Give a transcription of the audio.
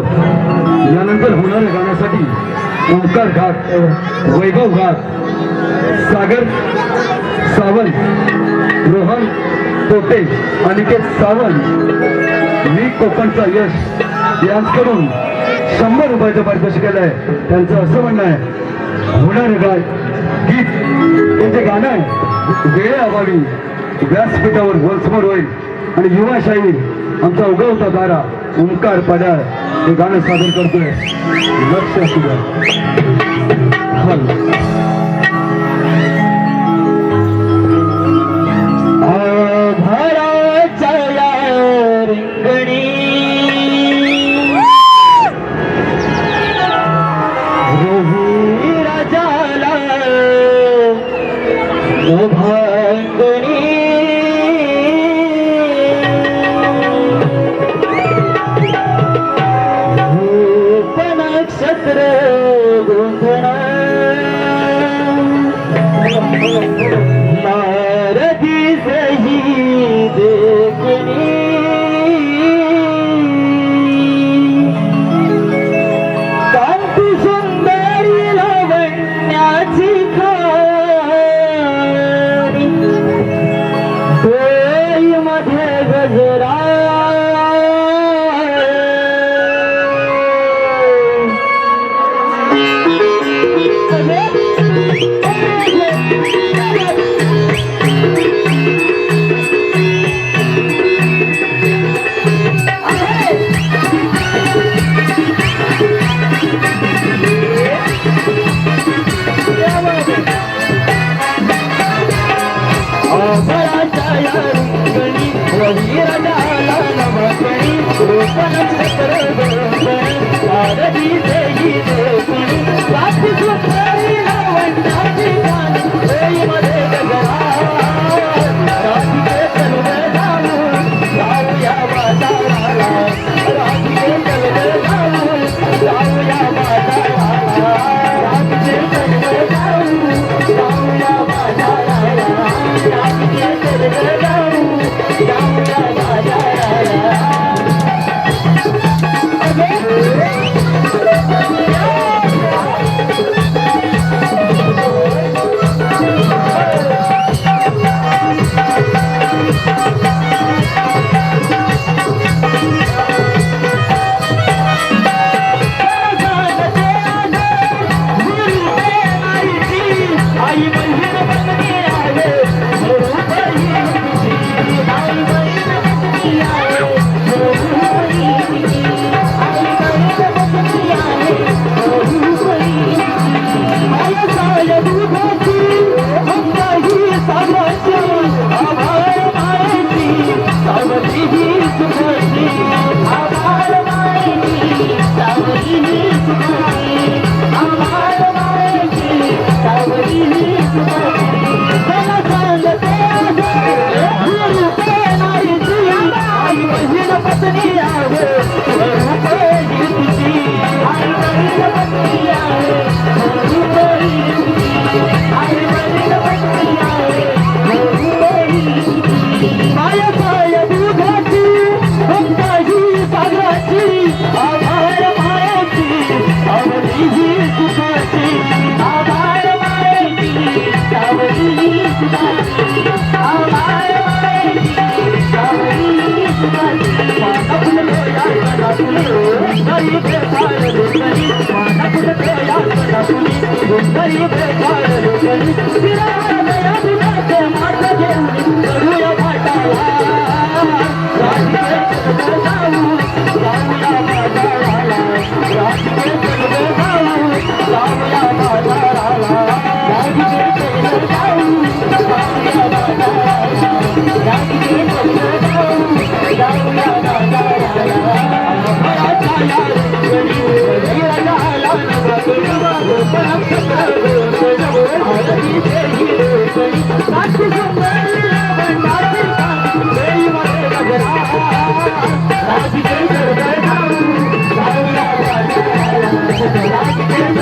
यानंतर होणाऱ्या गाण्यासाठी ओंकार घाट वैभव घाट सागर सावंत रोहन पोटे अनिकेत सावंत मी कोकणचा यश यांकडून शंभर रुपयाचं पारितोषिक केलं आहे त्यांचं असं म्हणणं आहे होणारं गाय गीत हे जे गाणं आहे वेळेअभावी व्यासपीठावर गोलसमोर होईल आणि युवाशाही आमचा उगवता दारा. ओंकार पडाळ हे गाणं सादर करतोय. लक्ष असू द्या. नक्षत्र गोंधळ नारदी सही देखणी कांती सुंदरी लावण्याची खाणी डोईमध्ये गजरा para dizer Thank you. Thank you.